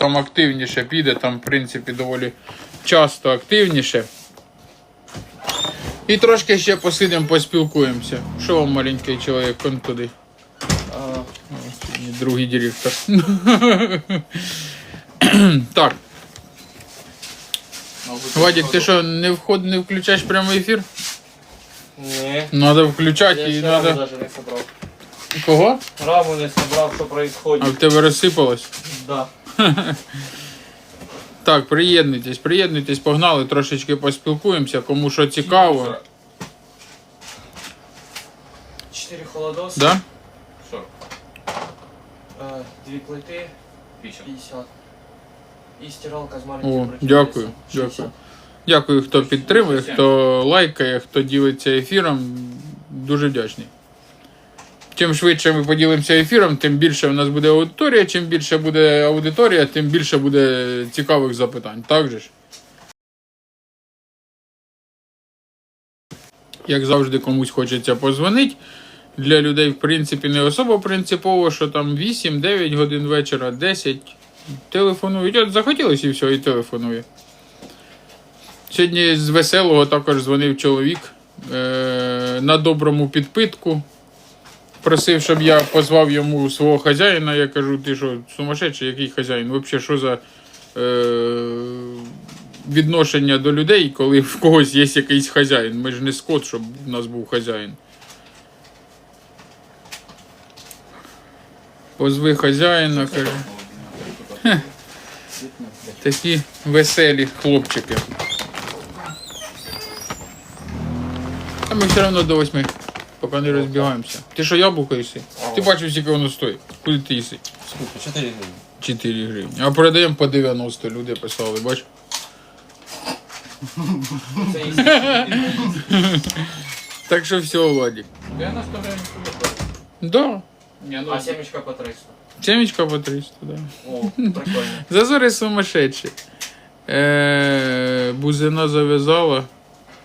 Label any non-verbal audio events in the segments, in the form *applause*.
там активніше піде, там, в принципі, доволі часто активніше. І трошки ще посидимо, поспілкуємося. Що вам маленький чоловік, он туди? А, Другий директор. *coughs* так, Вадик, ти що, не вход, не включаєш прямий ефір? Ні. Надо включати Я і ще раму надо. даже не собрав. Кого? Раму не собрав, що А в тебе розсипалось? Да. *laughs* Так, приєднуйтесь, приєднуйтесь, погнали, трошечки поспілкуємося, кому що цікаво. Чотири холодоси. Да? Е, Дві плити, Вісім. 50. І стиралка з маленьким О, противовесом, дякую, дякую. Дякую, хто підтримує, хто лайкає, хто ділиться ефіром. Дуже вдячний. Чим швидше ми поділимося ефіром, тим більше в нас буде аудиторія. Чим більше буде аудиторія, тим більше буде цікавих запитань. Так же ж? Як завжди, комусь хочеться позвонити. Для людей, в принципі, не особо принципово, що там 8-9 годин вечора, 10 телефонують. От захотілося і все, і телефонує. Сьогодні з веселого також дзвонив чоловік е- на доброму підпитку. Просив, щоб я позвав йому свого хазяїна. Я кажу, ти що, сумасшедший, який хазяїн? Взагалі, що за е- відношення до людей, коли в когось є якийсь хазяїн? Ми ж не скот, щоб у нас був хазяїн. Позви хазяїна, каже. Такі веселі хлопчики. А ми все одно до восьми, поки не розбігаємося. Ти що яблуко їси? Ти бачив, скільки воно стоїть. Куди ти їси? Скільки? 4 гривні. 4 гривні. А продаємо по 90, люди писали, бач. Це і Так що все, Владик. Я на 100 гривень. Да. Ну, А семечка по 300. Семечка по 300, да. О, прикольно. Зазори сумасшедші. Е, бузина зав'язала.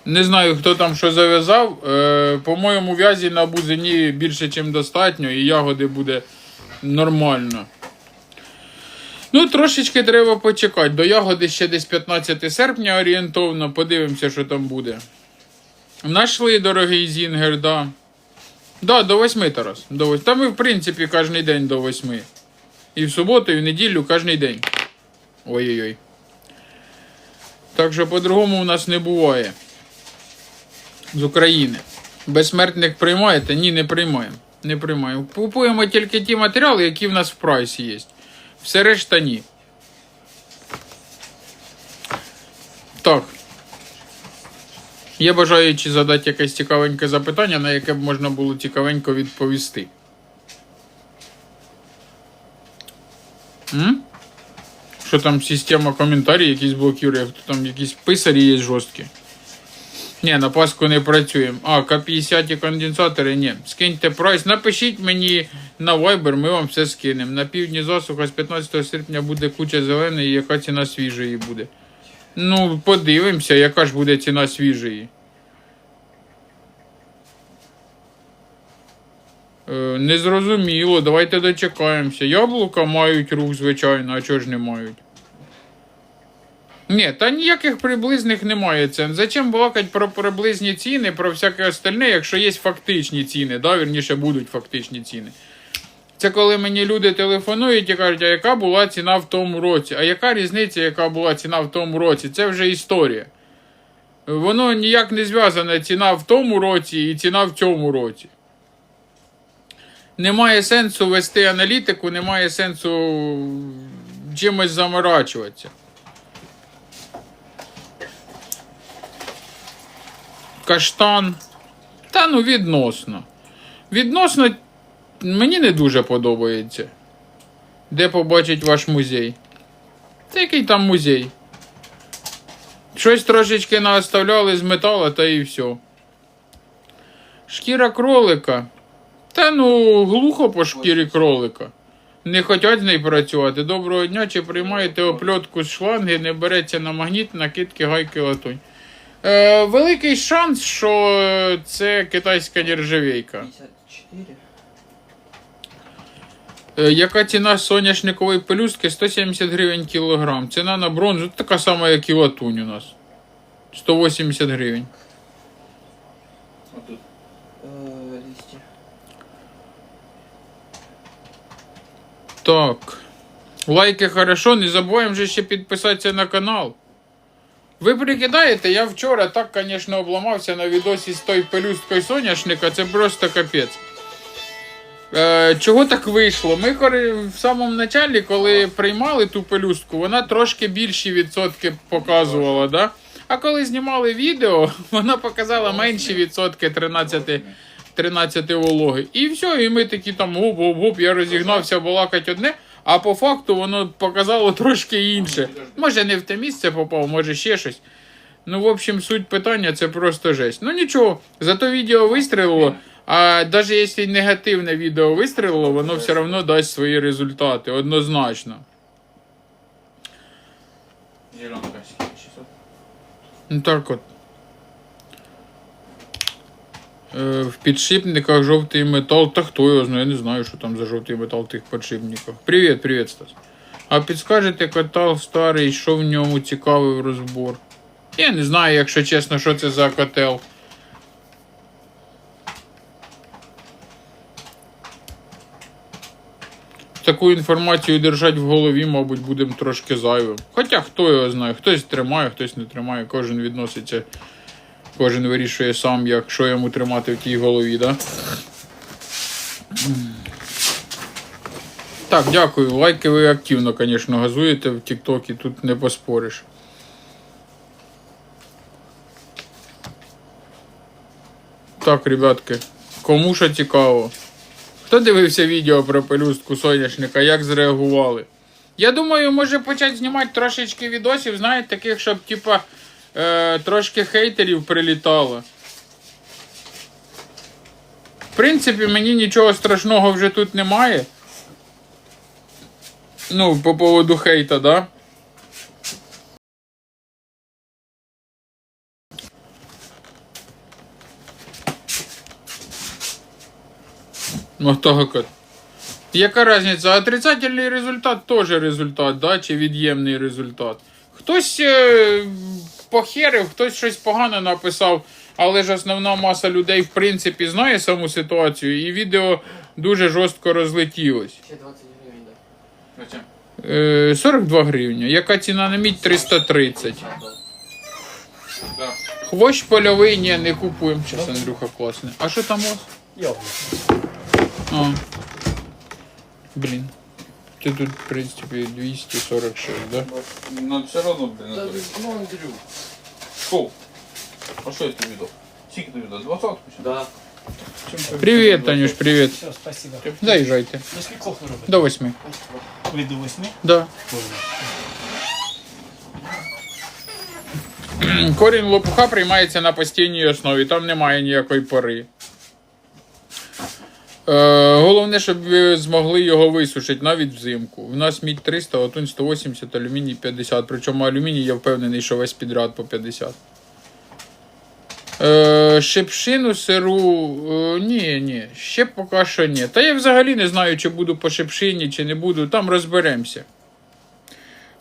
Не знаю, хто там що зав'язав. Е, по-моєму, в'язі на бузині більше, ніж достатньо, і ягоди буде нормально. Ну, трошечки треба почекати. До ягоди ще десь 15 серпня орієнтовно. Подивимося, що там буде. Нашли дорогий зінгер, да. Да, до 8 Тарас. До 8. Та ми, в принципі, кожен день до 8. І в суботу, і в неділю кожен день. Ой-ой-ой. Так що по-другому у нас не буває. З України. Безсмертник приймаєте? Ні, не приймаємо. Не приймаємо. Купуємо тільки ті матеріали, які в нас в прайсі є. Все решта ні. Так. Є бажаючі задати якесь цікавеньке запитання, на яке б можна було цікавенько відповісти. М? Що там система коментарів якісь блокує, хто там якісь писарі є жорсткі. Ні, на Пасху не працюємо. А, К50 і конденсатори, ні. Скиньте прайс, напишіть мені на Viber, ми вам все скинемо. На півдні засуха з 15 серпня буде куча зеленої, яка ціна свіжої буде. Ну, подивимося, яка ж буде ціна свіжої. Е, незрозуміло, давайте дочекаємося. Яблука мають рух, звичайно, а чого ж не мають? Ні, та ніяких приблизних немає цін. Зачем балакати про приблизні ціни, про всяке остальне, якщо є фактичні ціни, да, вірніше будуть фактичні ціни. Це коли мені люди телефонують і кажуть, а яка була ціна в тому році? А яка різниця, яка була ціна в тому році? Це вже історія. Воно ніяк не зв'язане ціна в тому році і ціна в цьому році. Немає сенсу вести аналітику, немає сенсу чимось заморачуватися. Каштан. Та ну відносно. Відносно мені не дуже подобається. Де побачить ваш музей? Та який там музей? Щось трошечки наоставляли з металу, та і все. Шкіра кролика. Та ну, глухо по шкірі кролика. Не хочуть з нею працювати. Доброго дня, чи приймаєте опльотку з шланги, не береться на магніт, накидки, гайки, латунь. Е, великий шанс, що це китайська нержавейка. 54. Е, Яка ціна соняшникової пелюстки? 170 гривень кілограм. Ціна на бронзу така сама, як і латунь у нас. 180 гривень. Отут. Е, листя. Так. Лайки хорошо, не забуваємо же ще підписатися на канал. Ви прикидаєте, я вчора так, звісно, обламався на відосі з тою пелюсткою соняшника, це просто капець. Е, чого так вийшло? Ми в самому началі, коли приймали ту пелюстку, вона трошки більші відсотки показувала, да? а коли знімали відео, *laughs* вона показала менші відсотки 13, 13 вологи. І все, і ми такі там гоп-гоп-гоп, я розігнався балакать одне, а по факту воно показало трошки інше. Може не в те місце попав, може ще щось. Ну, в общем, суть питання це просто жесть. Ну нічого, зато відео вистрілило. А навіть якщо негативне відео вистрілило, воно все одно дасть свої результати, однозначно. Зелена касика. 600. Ну так от. Е, в підшипниках жовтий метал. Та хто його знає, я не знаю, що там за жовтий метал в тих підшипниках. Привіт, привіт, Стас. А підскажете, котел старий, що в ньому цікавий розбор? Я не знаю, якщо чесно, що це за котел. Таку інформацію держать в голові, мабуть, будемо трошки зайвим. Хоча хто його знає, хтось тримає, хтось не тримає, кожен відноситься, кожен вирішує сам, як що йому тримати в тій голові, да? Так, дякую. Лайки ви активно, звісно, газуєте в Тіктокі, тут не поспориш. Так, ребятки, кому що цікаво. Хто дивився відео про пелюстку соняшника, як зреагували? Я думаю, може почати знімати трошечки відосів, знаєте, таких, щоб типа е, трошки хейтерів прилітало. В принципі, мені нічого страшного вже тут немає. Ну, по поводу хейта, да? Ну, так от. Яка різниця? Отрицательний результат теж результат, да? чи від'ємний результат. Хтось е, похерив, хтось щось погано написав, але ж основна маса людей, в принципі, знає саму ситуацію, і відео дуже жорстко розлетілось. Ще 20 гривень? Е, 42 гривні. Яка ціна на мідь 330. Да. Хвощ польовий, ні, не купуємо. Щас, Андрюха, класний. А що там у вас? А. Блін. Ти тут, в принципі, 246, да? Ну все равно, блин, Та, это... Ну, Андрю. Шоу. А что я тебе видел? Сколько ты видел? Двадцатку? сейчас? Да. Чем ты- Привіт, Танюш, привіт. Все, спасибо. Заїжджайте. До скількох ви робите? До восьми. Ви до восьми? Да. Корінь лопуха приймається на постійній основі, там немає ніякої пори. Е, головне, щоб ви змогли його висушити навіть взимку. У нас мідь 300, латунь 180, алюміній 50. Причому алюміній я впевнений, що весь підряд по 50. Е, шипшину сиру. Е, ні, ні, ще поки що ні. Та я взагалі не знаю, чи буду по шипшині, чи не буду. Там розберемося.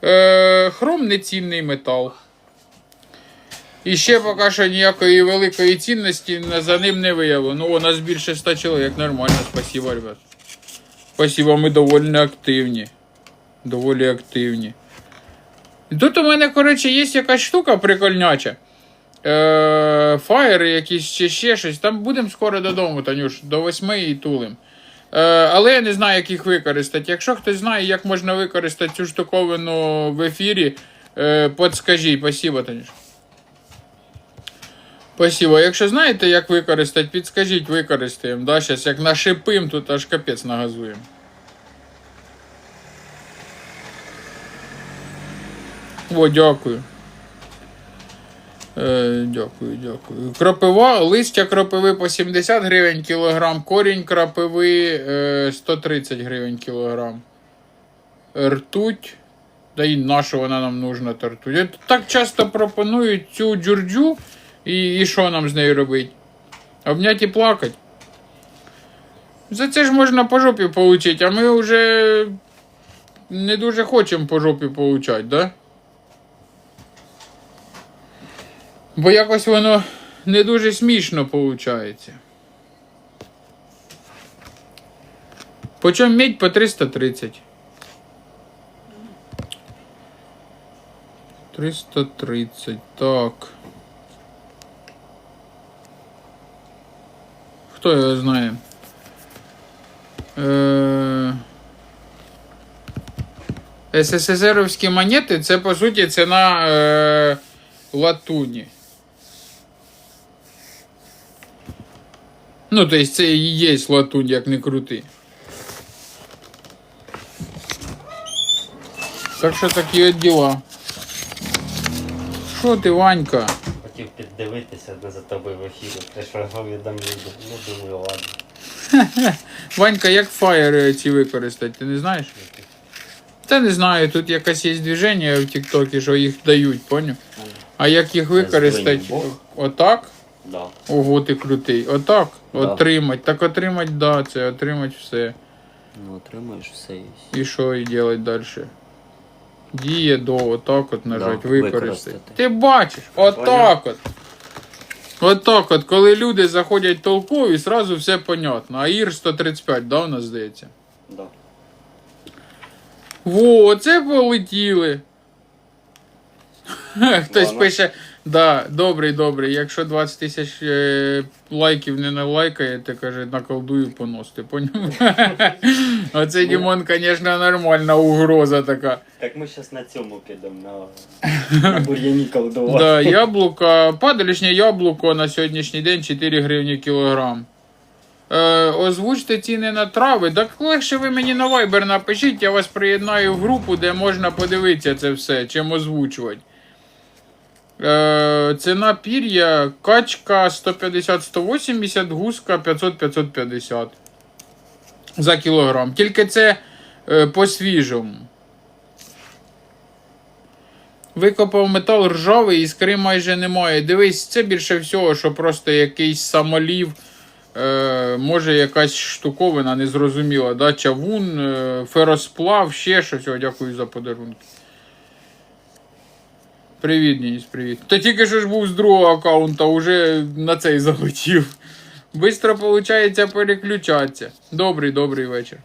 Е, хром нецінний метал. І ще поки що ніякої великої цінності за ним не виявлено. Ну, у нас більше 100 чоловік, нормально, спасибо, ребят. Спасибо, ми доволі активні. Доволі активні. Тут у мене, коротше, є якась штука прикольняча. Е, фаєри якісь чи ще щось. Там будемо скоро додому, Танюш, до восьми і тулим. Е, але я не знаю, як їх використати. Якщо хтось знає, як можна використати цю штуковину в ефірі, е, подскажіть. Спасибо, Танюш. Спасибо. Якщо знаєте, як використати, підскажіть, використаємо. Да? Щас як нашипим, тут аж капець нагазуємо. О, дякую. Е, дякую, дякую. Кропива, листя кропиви по 70 гривень кілограм, корінь кропиви е, 130 гривень кілограм. Ртуть. Да і на що вона нам нужна та ртуть? От Так часто пропонують цю джурджу, і, і що нам з нею робити? Обняти і плакати. За це ж можна по жопі получити, а ми вже не дуже хочемо по жопі получати, да? Бо якось воно не дуже смішно виходить. Почем медь по 330. 330, так. Хто його знає? Е... СССРовські монети це по суті ціна е... латуні. Ну, то есть це і є латунь, як не крути. Так що такі от діла. Що ти, Ванька? Хотів піддивитися, за тобою в ефірі. Те, що повідомлю, ну думаю, ладно. *laughs* Ванька, як фаєри ці використати, ти не знаєш? Та не знаю, тут якась є движення в Тіктокі, що їх дають, поняв? А як їх використати? Отак? Да. Ого, ти крутий. Отак? Да. Отримать. Так отримать, да, це отримать все. Ну, отримаєш все і І що і делать далі? Діє до отак от нажать, Да, використати. використати. Ти бачиш, отак от. Отак от, коли люди заходять толкові, сразу все понятно. А ір 135, да, у нас здається? Да. Во, оце полетіли. *laughs* Хтось пише, да, добрий, добрий. Якщо 20 тисяч е, лайків не налайкаєте, каже, наколдую понос. Ти поняв? *laughs* Оце Дімон, звісно, нормальна угроза така. Так ми зараз на цьому підемо, на, на бур'яні колдувати. Да, яблука, падалішнє яблуко на сьогоднішній день 4 гривні кілограм. Е, озвучте ціни на трави. Так легше ви мені на Viber напишіть, я вас приєднаю в групу, де можна подивитися це все, чим озвучувати. Е, ціна пір'я, качка 150-180, гуска 500-550 за кілограм. Тільки це е, по свіжому. Викопав метал ржавий, іскри майже немає. Дивись, це більше всього, що просто якийсь самолів, е, може якась штуковина незрозуміла, да? чавун, е, феросплав, ще щось. О, дякую за подарунки. Привіт, Денис, привіт. Та тільки що ж був з другого аккаунта, уже на цей *laughs* залетів. Бистро виходить переключатися. Добрий, добрий вечір.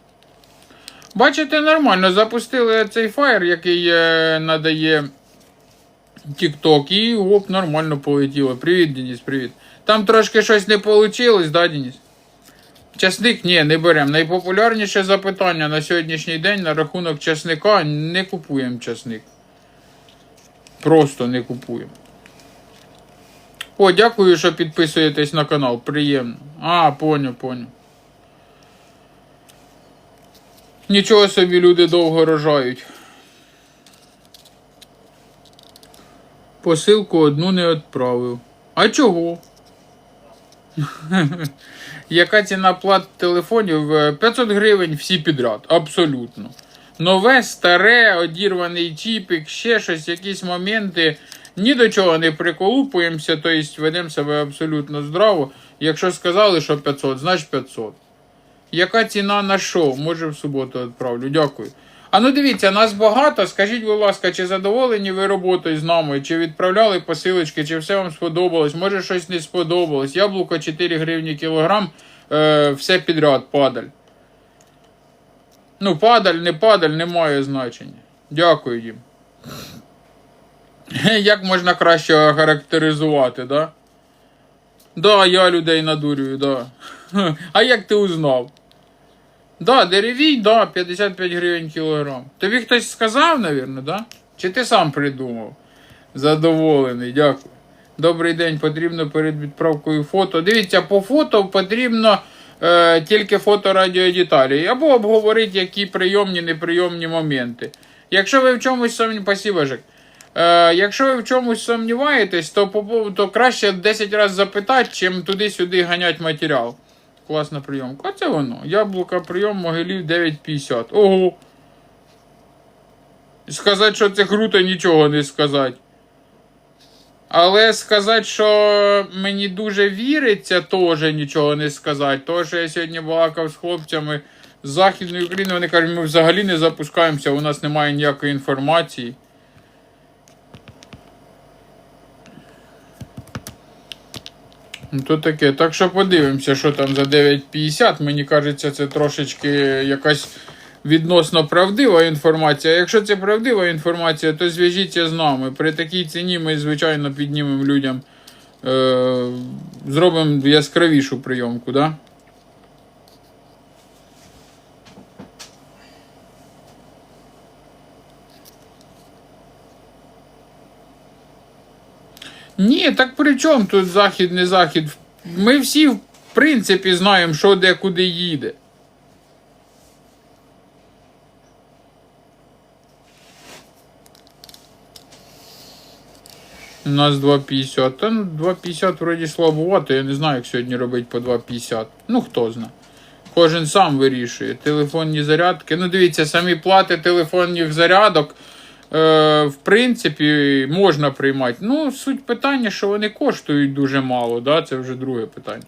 Бачите, нормально. Запустили цей фаєр, який е, надає TikTok, і оп, нормально полетіло. Привіт, Денис, привіт. Там трошки щось не вийшло, да, Денис? Часник ні, не беремо. Найпопулярніше запитання на сьогоднішній день на рахунок часника не купуємо часник. Просто не купуємо. О, дякую, що підписуєтесь на канал. Приємно. А, поняв, поняв. Нічого собі люди довго рожають. Посилку одну не відправив. А чого? *laughs* Яка ціна плат телефонів? Е, 500 гривень всі підряд. Абсолютно. Нове, старе, одірваний чіпік, ще щось, якісь моменти. Ні до чого не приколупуємося, тобто ведемо себе абсолютно здраво. Якщо сказали, що 500, значить 500. Яка ціна на що? Може в суботу відправлю. Дякую. А ну дивіться, нас багато. Скажіть, будь ласка, чи задоволені ви роботою з нами, чи відправляли посилочки, чи все вам сподобалось, може щось не сподобалось. Яблуко 4 гривні кілограм, е, все підряд, падаль. Ну, падаль, не падаль, не має значення. Дякую їм. *laughs* Як можна краще охарактеризувати, да? Да, я людей надурюю, да. *laughs* А як ти узнав? Да, деревій, да, 55 гривень кілограм. Тобі хтось сказав, навірно, да? Чи ти сам придумав? Задоволений, дякую. Добрий день, потрібно перед відправкою фото. Дивіться, по фото потрібно е, тільки фото радіодеталі. Або обговорити, які прийомні, неприйомні моменти. Якщо ви в чомусь спасибо, Е, якщо ви в чомусь сумніваєтесь, то, то краще 10 разів запитати, чим туди-сюди ганять матеріал. Класна прийомка. Оце воно. Яблука прийом могилів 9,50. Ого. Сказати, що це круто, нічого не сказати. Але сказати, що мені дуже віриться, теж нічого не сказати. Тому що я сьогодні балакав з хлопцями з Західної України, вони кажуть, ми взагалі не запускаємося, у нас немає ніякої інформації. Ну, то таке. Так що подивимося, що там за 9.50. Мені кажеться, це трошечки якась відносно правдива інформація. Якщо це правдива інформація, то зв'яжіться з нами. При такій ціні ми, звичайно, піднімемо людям, е- зробимо яскравішу прийомку, да? Ні, так при чому тут захід, не захід? Ми всі, в принципі, знаємо, що де куди їде. У нас 2,50. Та ну 2,50 вроді слабовато. Я не знаю, як сьогодні робити по 2,50. Ну хто знає. Кожен сам вирішує. Телефонні зарядки. Ну, дивіться, самі плати телефонних зарядок. Е, в принципі, можна приймати. Ну, суть питання, що вони коштують дуже мало, да? це вже друге питання.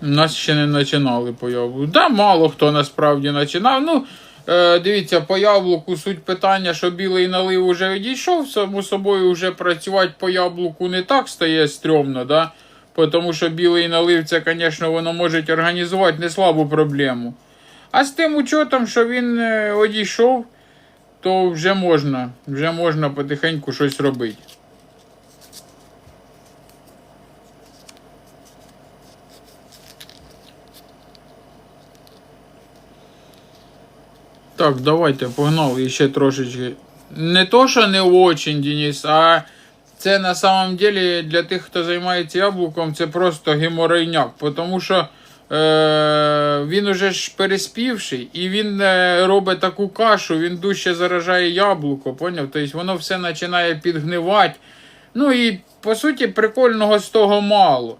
Нас ще не починали по яблуку. Да, мало хто насправді починав. Ну, е, дивіться, по яблуку суть питання, що білий налив уже відійшов, само собою вже працювати по яблуку не так стає стрьомно, да? Тому що білий налив, це, звісно, воно може організувати не слабу проблему. А з тим учетом, що він е, одійшов, то вже можна, вже можна потихеньку щось робити. Так, давайте, погнали ще трошечки. Не то, що не очень, Денис, а це на самом деле для тих, хто займається яблуком, це просто геморейняк. Тому що е, він уже ж переспівший і він е, робить таку кашу, він дужче заражає яблуко, поняв? Тобто воно все починає підгнивати. Ну і по суті прикольного з того мало.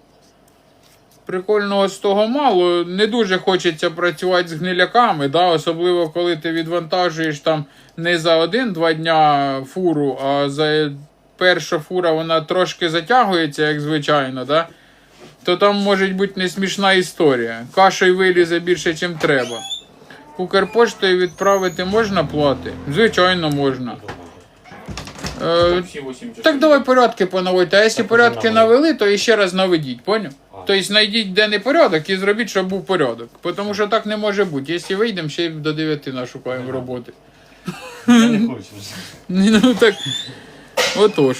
Прикольного з того мало. Не дуже хочеться працювати з гниляками, да? особливо коли ти відвантажуєш там не за один-два дня фуру, а за перша фура вона трошки затягується, як звичайно, да? то там може бути не смішна історія. Кашею вилізе більше, ніж треба. Укрпоштою відправити можна плати? Звичайно, можна. Е, Всі 8 часов. так давай порядки поновити. А якщо Так, порядки навели. навели, то іще раз наведіть, поняв? Тобто знайдіть де не порядок і зробіть, щоб був порядок. Тому що так не може бути. Якщо вийдемо, ще й до 9 нашукаємо роботи. Я не хочу. *laughs* Ну так. Отож.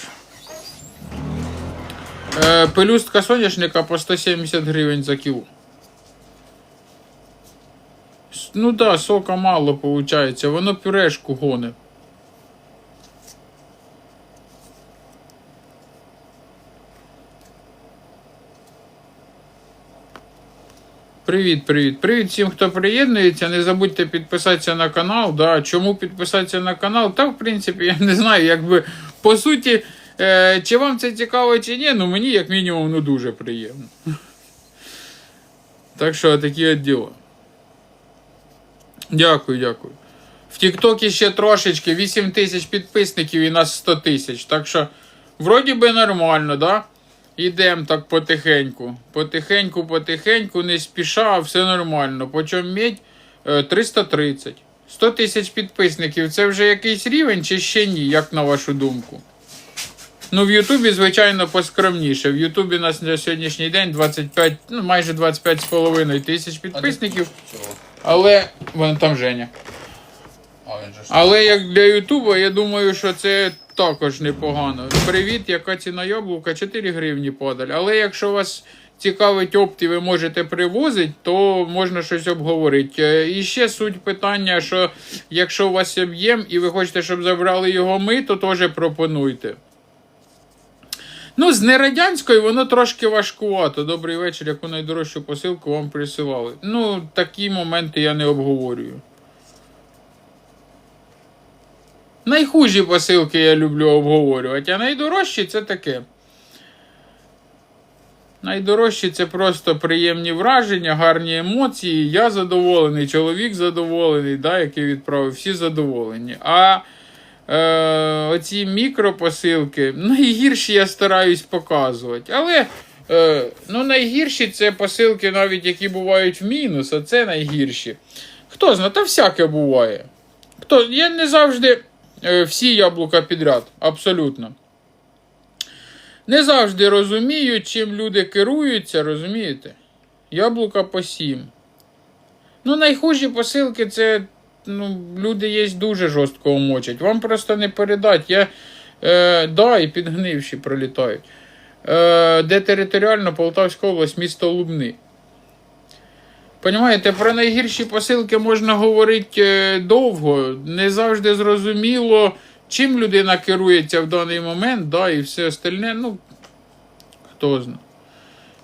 Е, пелюстка соняшника по 170 гривень за кіло. С- Ну так, да, сока мало виходить, воно пюрешку гоне. Привіт, привіт. Привіт всім, хто приєднується. Не забудьте підписатися на канал. Да. Чому підписатися на канал? Та, в принципі, я не знаю, якби по суті, е, чи вам це цікаво, чи ні, ну мені, як мінімум, ну дуже приємно. Так що такі от діла. Дякую, дякую. В Тіктокі ще трошечки 8 тисяч підписників і нас 100 тисяч. Так що, вроді би нормально, да? Ідемо так потихеньку. Потихеньку, потихеньку, не спіша, а все нормально. Почому медь Е, 330. 100 тисяч підписників. Це вже якийсь рівень чи ще ні, як на вашу думку? Ну, в Ютубі, звичайно, поскромніше. В Ютубі нас на сьогоднішній день 25, ну майже 25,5 тисяч підписників. Але вон там Женя. Але як для Ютуба, я думаю, що це також непогано. Привіт, яка ціна яблука? 4 гривні подаль. Але якщо вас цікавить опт і ви можете привозити, то можна щось обговорити. Е, І ще суть питання, що якщо у вас об'єм і ви хочете, щоб забрали його ми, то теж пропонуйте. Ну, з нерадянської воно трошки важкувато. Добрий вечір, яку найдорожчу посилку вам присилали. Ну, такі моменти я не обговорюю. Найхужі посилки я люблю обговорювати, а найдорожчі це таке. Найдорожче це просто приємні враження, гарні емоції. Я задоволений, чоловік задоволений, да, який відправив, всі задоволені. А е, оці мікропосилки, найгірші я стараюсь показувати. Але е, ну, найгірші це посилки, навіть які бувають в мінус, а це найгірші. Хто знає, та всяке буває. Хто, я не завжди всі яблука підряд, абсолютно. Не завжди розумію, чим люди керуються, розумієте? Яблука по 7. Ну, найхужі посилки це ну, люди є дуже жорстко мочать. Вам просто не передать. Я, е, да, і підгнивші пролітають. Е, де територіально Полтавська область, місто Лубни. Понімаєте, про найгірші посилки можна говорити е, довго, не завжди зрозуміло, чим людина керується в даний момент, да, і все остальне, ну, хто знає.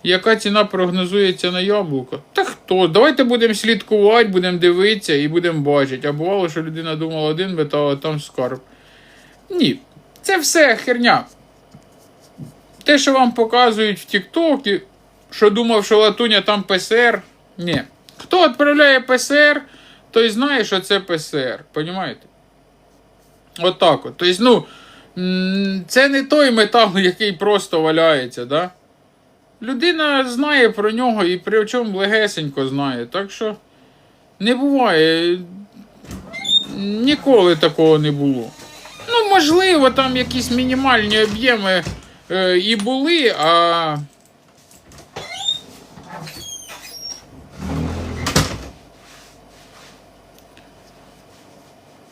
Яка ціна прогнозується на яблуко? Та хто? Давайте будемо слідкувати, будемо дивитися і будемо бачити. А бувало, що людина думала один метал, а там скарб. Ні, це все херня. Те, що вам показують в Тіктокі, що думав, що латуня там ПСР. Ні. Хто відправляє ПСР, той знає, що це ПСР. Понімаєте? Отак от. Тобто, ну, це не той метал, *laughs* який просто валяється, да? Людина знає про нього і при чому легесенько знає. Так що не буває. Ніколи такого не було. Ну, можливо, там якісь мінімальні об'єми е, і були, а.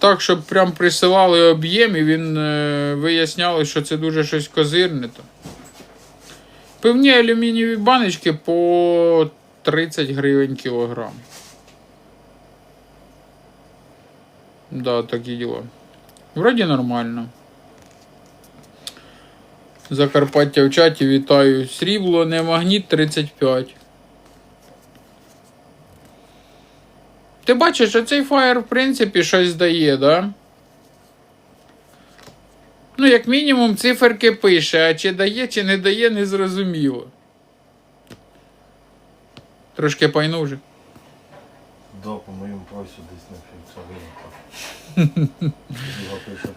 Так, щоб прям присилали об'єм і він е, виясняли, що це дуже щось козирне. То. Певні алюмінієві баночки по 30 гривень кілограм. Да, такі діла. Вроді нормально. Закарпаття в чаті вітаю. Срібло, не магніт 35. Ти бачиш, що цей фаєр, в принципі, щось дає, да? Ну, як мінімум, циферки пише, а чи дає, чи не дає, не зрозуміло. Трошки пайну вже. Да, по моєму прайсу десь на півцарина. *laughs* Його пише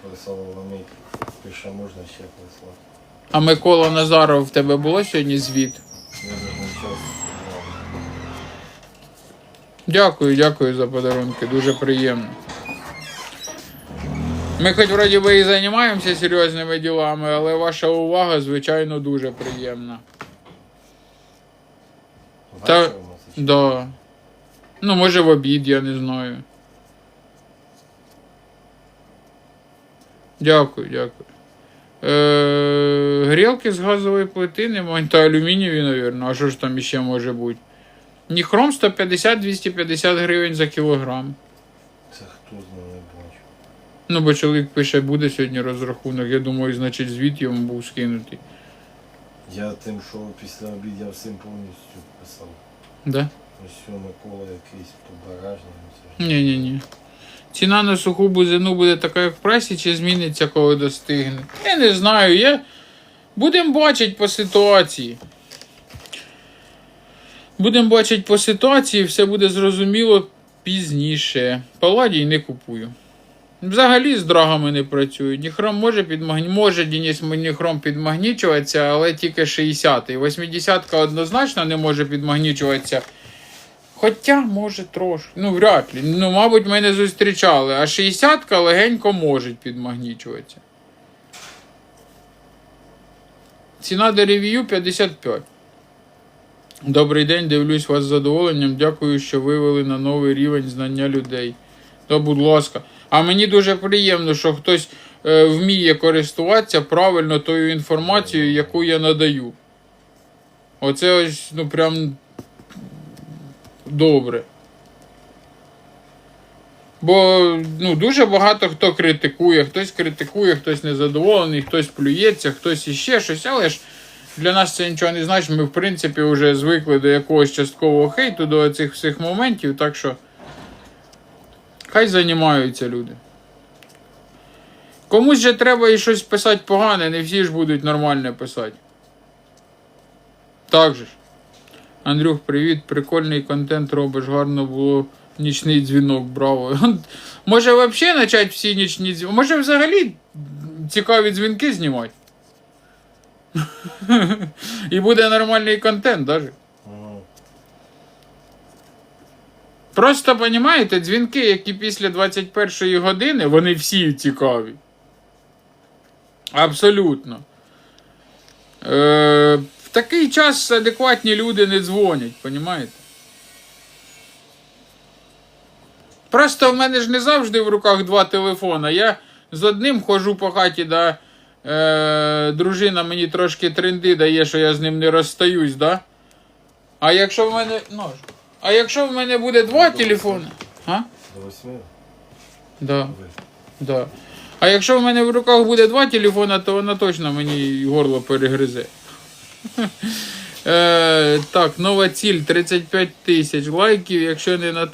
на мій. Пише, можна ще прислати. А Микола Назаров в тебе було сьогодні звіт? Я навіть не час. Дякую, дякую за подарунки, дуже приємно. Ми хоч вроді би і займаємося серйозними ділами, але ваша увага, звичайно, дуже приємна. Та-. Да. Ну, може в обід, я не знаю. Дякую, дякую. Е, грілки з газової плити немає. Та алюмінієві, напевно. А що ж там іще може бути? Ніхром 150-250 гривень за кілограм. Це хто знає, не бачу. Ну, бо чоловік пише, буде сьогодні розрахунок. Я думаю, значить, звіт йому був скинутий. Я тим, що після обід я всім повністю писав. Да? Ось Микола якийсь по багажному. Ні, ні, ні. Ціна на суху бузину буде така, як в пресі, чи зміниться, коли достигне? Я не знаю. Я... Будемо бачити по ситуації. Будемо бачити по ситуації, все буде зрозуміло пізніше. Паладій не купую. Взагалі з драгами не працюю. Ніхром може підмагні... може Дініс ніхром підмагнічуватися, але тільки 60-й. 80-ка однозначно не може підмагнічуватися. Хоча, може, трошки. Ну, вряд ли. Ну, мабуть, ми не зустрічали. А 60-ка легенько може підмагнічуватися. Ціна до ревію 55. Добрий день, дивлюсь вас з задоволенням. Дякую, що вивели на новий рівень знання людей. То, будь ласка. А мені дуже приємно, що хтось е, вміє користуватися правильно тою інформацією, яку я надаю. Оце ось, ну прям добре. Бо ну, дуже багато хто критикує, хтось критикує, хтось незадоволений, хтось плюється, хтось іще щось, але ж для нас це нічого не значить. Ми, в принципі, вже звикли до якогось часткового хейту, до цих всіх моментів, так що хай займаються люди. Комусь же треба і щось писати погане, не всі ж будуть нормально писати. Так же ж. Андрюх, привіт, прикольний контент робиш, гарно було нічний дзвінок, браво. *laughs* Може взагалі почати всі нічні дзвінки? Може взагалі цікаві дзвінки знімати? І буде нормальний контент даже. Просто понімаєте, дзвінки, які після 21-ї години, вони всі цікаві. Абсолютно. Е, в такий час адекватні люди не дзвонять, понімаєте? Просто в мене ж не завжди в руках два телефона. Я з одним ходжу по хаті, да, е, дружина мені трошки тренди дає, що я з ним не розстаюсь, да? А якщо в мене. Нож. А якщо в мене буде два телефони. А? до восьми. Да, да. А якщо в мене в руках буде два телефона, то вона точно мені горло перегризе. *laughs* Е, так, нова ціль 35 тисяч лайків, якщо не на